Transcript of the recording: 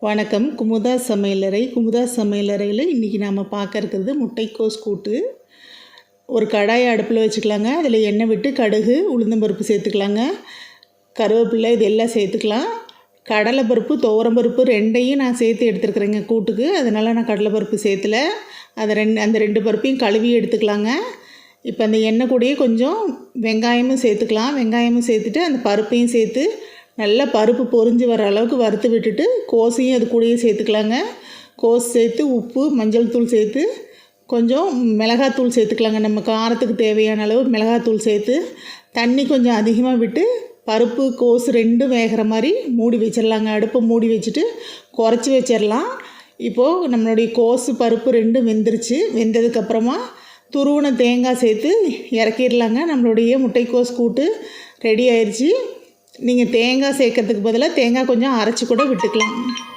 வணக்கம். குமுதா சமையலறை. குமுதா சமையலறையில் இன்றைக்கி நாம் பார்க்க இருக்கிறது முட்டைக்கோஸ் கூட்டு. ஒரு கடாயை அடுப்பில் வச்சுக்கலாங்க. அதில் எண்ணெய் விட்டு கடுகு உளுந்தம்பருப்பு சேர்த்துக்கலாங்க. கருவேப்பிலை இது எல்லாம் சேர்த்துக்கலாம். கடலைப்பருப்பு துவரம்பருப்பு ரெண்டையும் நான் சேர்த்து எடுத்துருக்குறேங்க கூட்டுக்கு. அதனால் நான் கடலைப்பருப்பு சேர்த்துல. அதை ரெண்டு அந்த ரெண்டு பருப்பையும் கழுவி எடுத்துக்கலாங்க. இப்போ அந்த எண்ணெய் கூடயே கொஞ்சம் வெங்காயமும் சேர்த்துக்கலாம். வெங்காயமும் சேர்த்துட்டு அந்த பருப்பையும் சேர்த்து நல்லா பருப்பு பொரிஞ்சு வர அளவுக்கு வறுத்து விட்டுட்டு கோசையும் அது கூடயே சேர்த்துக்கலாங்க. கோஸ் சேர்த்து உப்பு மஞ்சள் தூள் சேர்த்து கொஞ்சம் மிளகாத்தூள் சேர்த்துக்கலாங்க. நம்ம காரத்துக்கு தேவையான அளவு மிளகாத்தூள் சேர்த்து தண்ணி கொஞ்சம் அதிகமாக விட்டு பருப்பு கோஸ் ரெண்டும் வேகிற மாதிரி மூடி வச்சிடலாங்க. அடுப்பை மூடி வச்சுட்டு குறைச்சி வச்சிடலாம். இப்போது நம்மளுடைய கோஸு பருப்பு ரெண்டும் வெந்துருச்சு. வெந்ததுக்கப்புறமா துருவின தேங்காய் சேர்த்து இறக்கிடலாங்க. நம்மளுடைய முட்டைக்கோஸ் கூட்டு ரெடி ஆயிடுச்சு நீங்கள் தேங்காய் சேர்க்கறதுக்கு பதிலாக தேங்காய் கொஞ்சம் அரைச்சி கூட விட்டுக்கலாம்.